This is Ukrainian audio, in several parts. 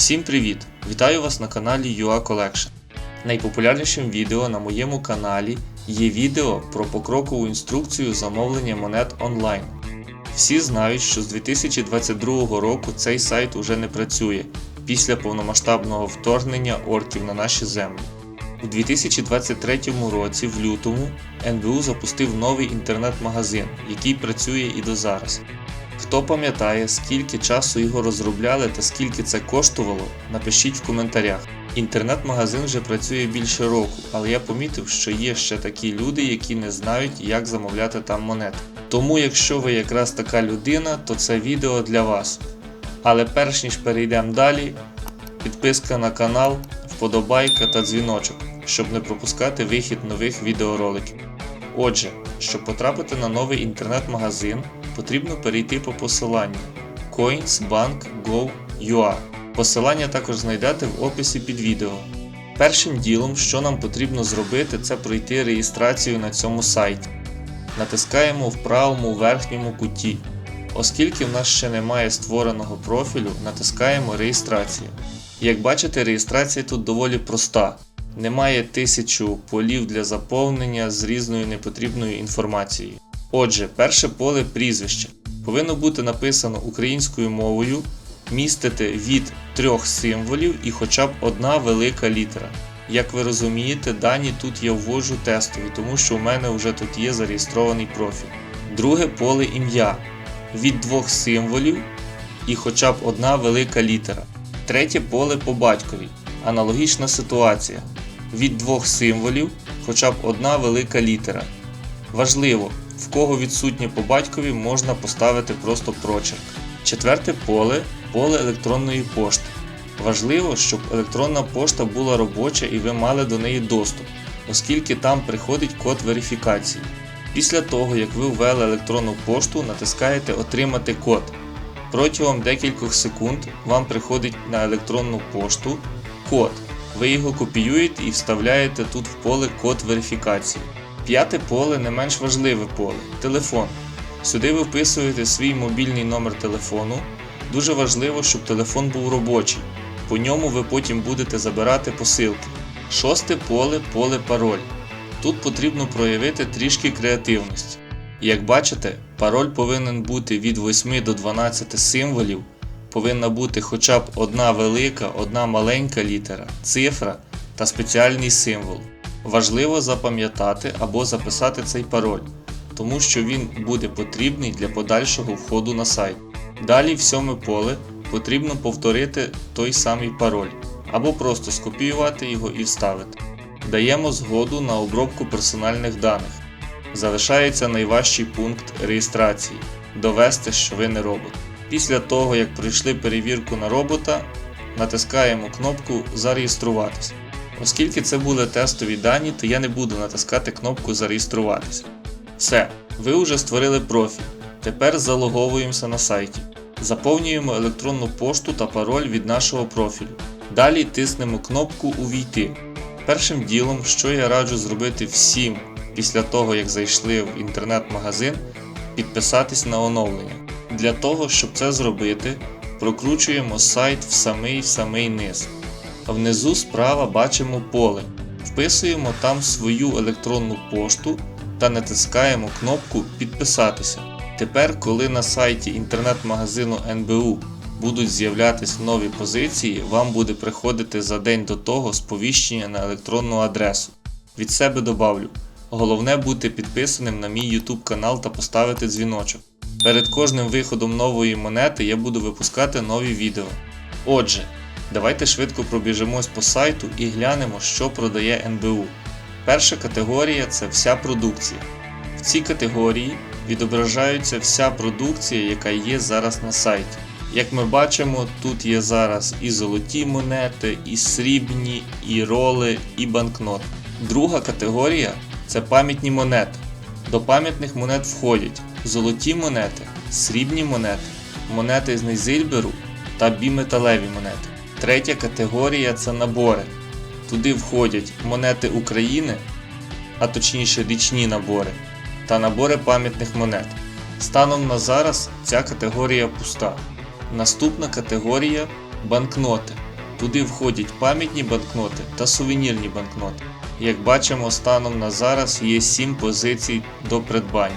Всім привіт! Вітаю вас на каналі UA Collection. Найпопулярнішим відео на моєму каналі є відео про покрокову інструкцію замовлення монет онлайн. Всі знають, що з 2022 року цей сайт уже не працює після повномасштабного вторгнення орків на наші землі. У 2023 році, в лютому, НБУ запустив новий інтернет-магазин, який працює і до зараз. Хто пам'ятає, скільки часу його розробляли та скільки це коштувало, напишіть в коментарях. Інтернет-магазин вже працює більше року, але я помітив, що є ще такі люди, які не знають, як замовляти там монети. Тому, якщо ви якраз така людина, то це відео для вас. Але перш ніж перейдемо далі, підписка на канал, вподобайка та дзвіночок, щоб не пропускати вихід нових відеороликів. Отже, щоб потрапити на новий інтернет-магазин, потрібно перейти по посиланню coinsbank.go.ua. Посилання також знайдете в описі під відео. Першим ділом, що нам потрібно зробити, це пройти реєстрацію на цьому сайті. Натискаємо в правому верхньому куті. Оскільки в нас ще немає створеного профілю, натискаємо реєстрацію. Як бачите, реєстрація тут доволі проста. Немає тисячу полів для заповнення з різною непотрібною інформацією. Отже, перше поле прізвище повинно бути написано українською мовою, містити від трьох символів і хоча б одна велика літера. Як ви розумієте, дані тут я ввожу тестові, тому що у мене вже тут є зареєстрований профіль. Друге поле ім'я від двох символів і хоча б одна велика літера. Третє поле по батькові. Аналогічна ситуація. Від двох символів хоча б одна велика літера. Важливо, в кого відсутнє по батькові можна поставити просто прочерк. Четверте поле поле електронної пошти. Важливо, щоб електронна пошта була робоча і ви мали до неї доступ, оскільки там приходить код верифікації. Після того, як ви ввели електронну пошту, натискаєте Отримати код. Протягом декількох секунд вам приходить на електронну пошту код. Ви його копіюєте і вставляєте тут в поле код верифікації. П'яте поле не менш важливе поле телефон. Сюди ви вписуєте свій мобільний номер телефону. Дуже важливо, щоб телефон був робочий. По ньому ви потім будете забирати посилки. Шосте поле поле пароль. Тут потрібно проявити трішки креативності. Як бачите, пароль повинен бути від 8 до 12 символів, повинна бути хоча б одна велика, одна маленька літера, цифра та спеціальний символ. Важливо запам'ятати або записати цей пароль, тому що він буде потрібний для подальшого входу на сайт. Далі в сьоме поле потрібно повторити той самий пароль, або просто скопіювати його і вставити. Даємо згоду на обробку персональних даних. Залишається найважчий пункт реєстрації довести, що ви не робот. Після того, як пройшли перевірку на робота, натискаємо кнопку Зареєструватись. Оскільки це були тестові дані, то я не буду натискати кнопку Зареєструватися. Все, ви вже створили профіль. Тепер залоговуємося на сайті. Заповнюємо електронну пошту та пароль від нашого профілю. Далі тиснемо кнопку Увійти. Першим ділом, що я раджу зробити всім після того, як зайшли в інтернет-магазин, підписатись на оновлення. Для того, щоб це зробити, прокручуємо сайт в самий самий низ. Внизу справа бачимо поле. Вписуємо там свою електронну пошту та натискаємо кнопку Підписатися. Тепер, коли на сайті інтернет-магазину НБУ будуть з'являтися нові позиції, вам буде приходити за день до того сповіщення на електронну адресу. Від себе добавлю. Головне бути підписаним на мій YouTube канал та поставити дзвіночок. Перед кожним виходом нової монети я буду випускати нові відео. Отже, давайте швидко пробіжимось по сайту і глянемо, що продає НБУ. Перша категорія це вся продукція. В цій категорії відображається вся продукція, яка є зараз на сайті. Як ми бачимо, тут є зараз і золоті монети, і срібні, і роли, і банкноти. Друга категорія це пам'ятні монети. До пам'ятних монет входять золоті монети, срібні монети, монети з Нейзильберу та біметалеві монети. Третя категорія це набори. Туди входять монети України, а точніше річні набори, та набори пам'ятних монет. Станом на зараз ця категорія пуста. Наступна категорія банкноти. Туди входять пам'ятні банкноти та сувенірні банкноти. Як бачимо, станом на зараз є 7 позицій до придбання.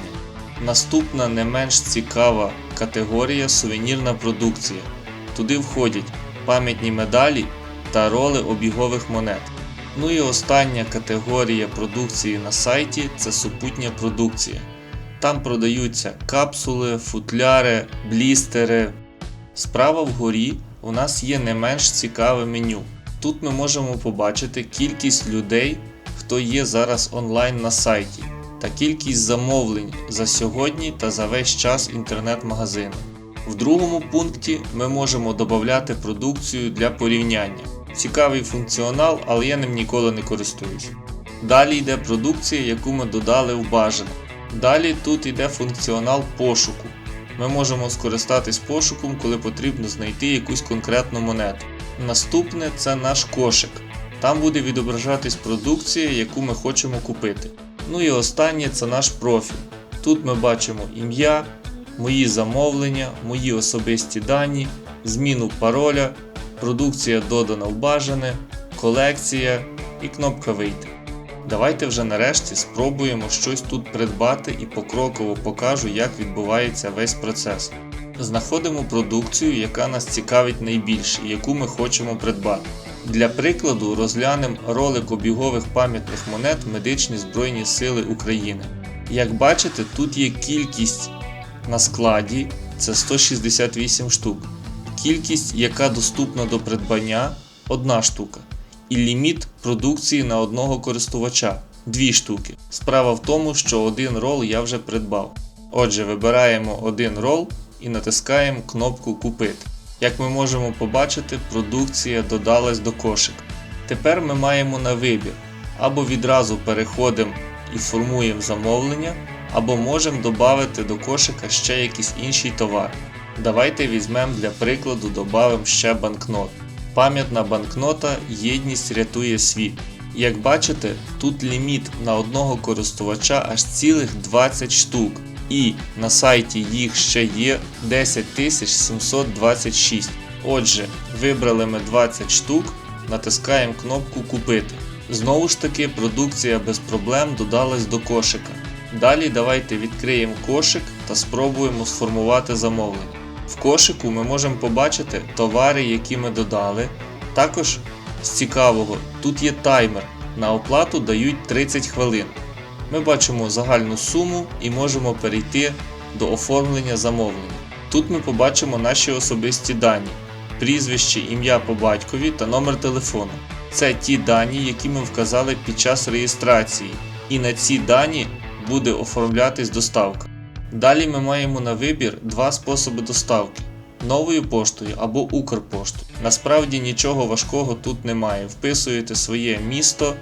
Наступна не менш цікава категорія сувенірна продукція. Туди входять пам'ятні медалі та роли обігових монет. Ну і остання категорія продукції на сайті це супутня продукція. Там продаються капсули, футляри, блістери. Справа вгорі у нас є не менш цікаве меню. Тут ми можемо побачити кількість людей, хто є зараз онлайн на сайті, та кількість замовлень за сьогодні та за весь час інтернет-магазину. В другому пункті ми можемо додати продукцію для порівняння. Цікавий функціонал, але я ним ніколи не користуюсь. Далі йде продукція, яку ми додали в бажане. Далі тут йде функціонал пошуку. Ми можемо скористатись пошуком, коли потрібно знайти якусь конкретну монету. Наступне це наш кошик. Там буде відображатись продукція, яку ми хочемо купити. Ну і останнє це наш профіль. Тут ми бачимо ім'я, мої замовлення, мої особисті дані, зміну пароля, продукція додана в бажане, колекція і кнопка Вийти. Давайте вже нарешті спробуємо щось тут придбати і покроково покажу, як відбувається весь процес. Знаходимо продукцію, яка нас цікавить найбільше яку ми хочемо придбати. Для прикладу розглянемо ролик обігових пам'ятних монет Медичні Збройні Сили України. Як бачите, тут є кількість на складі це 168 штук. Кількість, яка доступна до придбання 1 штука. І ліміт продукції на одного користувача 2 штуки. Справа в тому, що один рол я вже придбав. Отже, вибираємо один рол і натискаємо кнопку Купити. Як ми можемо побачити, продукція додалась до кошика. Тепер ми маємо на вибір або відразу переходимо і формуємо замовлення, або можемо додати до кошика ще якийсь інший товар. Давайте візьмемо для прикладу додамо ще банкнот. Пам'ятна банкнота Єдність рятує світ. Як бачите, тут ліміт на одного користувача аж цілих 20 штук. І на сайті їх ще є 10 726. Отже, вибрали ми 20 штук, натискаємо кнопку Купити. Знову ж таки, продукція без проблем додалась до кошика. Далі давайте відкриємо кошик та спробуємо сформувати замовлення. В кошику ми можемо побачити товари, які ми додали. Також з цікавого, тут є таймер. На оплату дають 30 хвилин. Ми бачимо загальну суму і можемо перейти до оформлення замовлення. Тут ми побачимо наші особисті дані, прізвище, ім'я по батькові та номер телефону. Це ті дані, які ми вказали під час реєстрації, і на ці дані буде оформлятись доставка. Далі ми маємо на вибір два способи доставки новою поштою або Укрпоштою. Насправді нічого важкого тут немає. Вписуєте своє місто,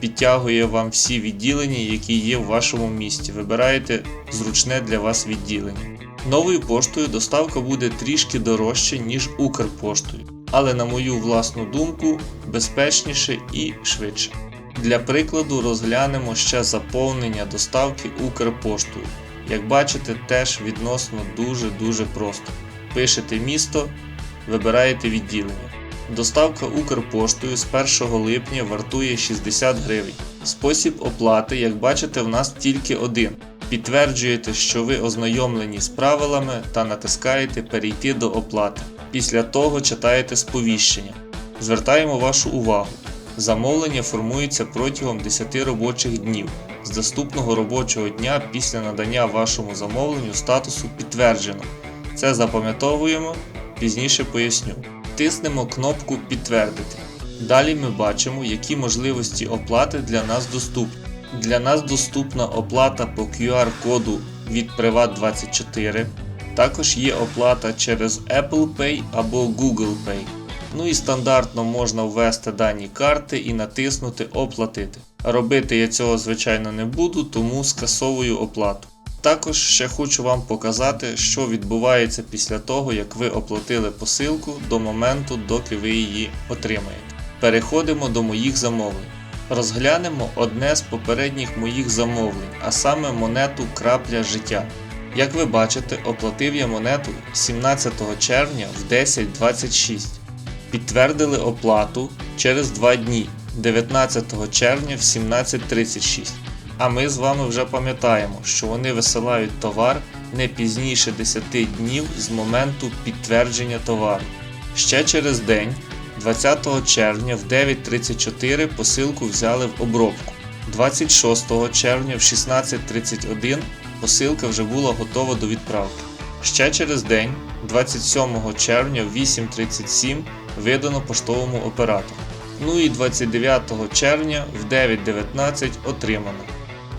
підтягує вам всі відділення, які є в вашому місті. Вибираєте зручне для вас відділення. Новою поштою доставка буде трішки дорожче, ніж Укрпоштою, але на мою власну думку безпечніше і швидше. Для прикладу розглянемо ще заповнення доставки Укрпоштою. Як бачите, теж відносно дуже-дуже просто. Пишете місто, вибираєте відділення. Доставка Укрпоштою з 1 липня вартує 60 гривень. Спосіб оплати, як бачите, в нас тільки один. Підтверджуєте, що ви ознайомлені з правилами та натискаєте Перейти до оплати. Після того читаєте сповіщення. Звертаємо вашу увагу. Замовлення формується протягом 10 робочих днів з доступного робочого дня після надання вашому замовленню статусу підтверджено. Це запам'ятовуємо, пізніше поясню. Тиснемо кнопку Підтвердити. Далі ми бачимо, які можливості оплати для нас доступні. Для нас доступна оплата по QR-коду від Privat24. Також є оплата через Apple Pay або Google Pay. Ну і стандартно можна ввести дані карти і натиснути Оплатити. Робити я цього, звичайно, не буду, тому скасовую оплату. Також ще хочу вам показати, що відбувається після того, як ви оплатили посилку до моменту, доки ви її отримаєте. Переходимо до моїх замовлень. Розглянемо одне з попередніх моїх замовлень, а саме монету крапля життя. Як ви бачите, оплатив я монету 17 червня в 10.26. підтвердили оплату через 2 дні 19 червня в 17.36. А ми з вами вже пам'ятаємо, що вони висилають товар не пізніше 10 днів з моменту підтвердження товару. Ще через день, 20 червня в 9.34 посилку взяли в обробку. 26 червня в 16.31 посилка вже була готова до відправки. Ще через день, 27 червня в 8.37 видано поштовому оператору. Ну і 29 червня в 9.19 отримано.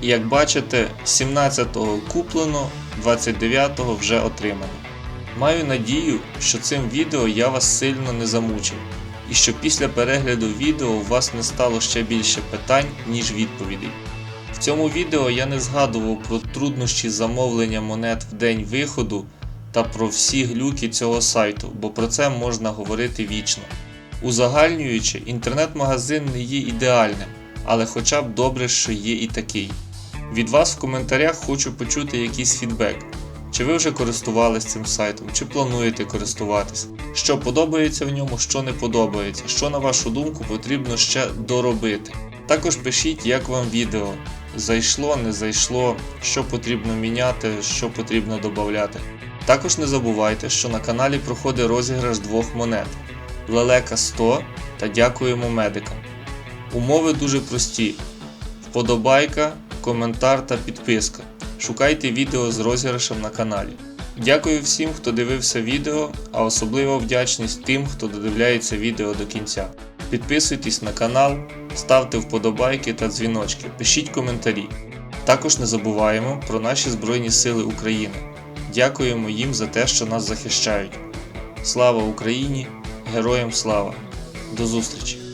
І як бачите, 17-го куплено, 29-го вже отримано. Маю надію, що цим відео я вас сильно не замучив, і що після перегляду відео у вас не стало ще більше питань, ніж відповідей. В цьому відео я не згадував про труднощі замовлення монет в день виходу та про всі глюки цього сайту, бо про це можна говорити вічно. Узагальнюючи, інтернет-магазин не є ідеальним, але хоча б добре, що є і такий. Від вас в коментарях хочу почути якийсь фідбек. Чи ви вже користувались цим сайтом, чи плануєте користуватись? Що подобається в ньому, що не подобається, що на вашу думку потрібно ще доробити. Також пишіть, як вам відео. Зайшло, не зайшло, що потрібно міняти, що потрібно додати. Також не забувайте, що на каналі проходить розіграш двох монет Лелека 100 та дякуємо медикам. Умови дуже прості: вподобайка, коментар та підписка. Шукайте відео з розіграшем на каналі. Дякую всім, хто дивився відео, а особливо вдячність тим, хто додивляється відео до кінця. Підписуйтесь на канал, ставте вподобайки та дзвіночки, пишіть коментарі. Також не забуваємо про наші Збройні Сили України. Дякуємо їм за те, що нас захищають. Слава Україні! Героям слава! До зустрічі!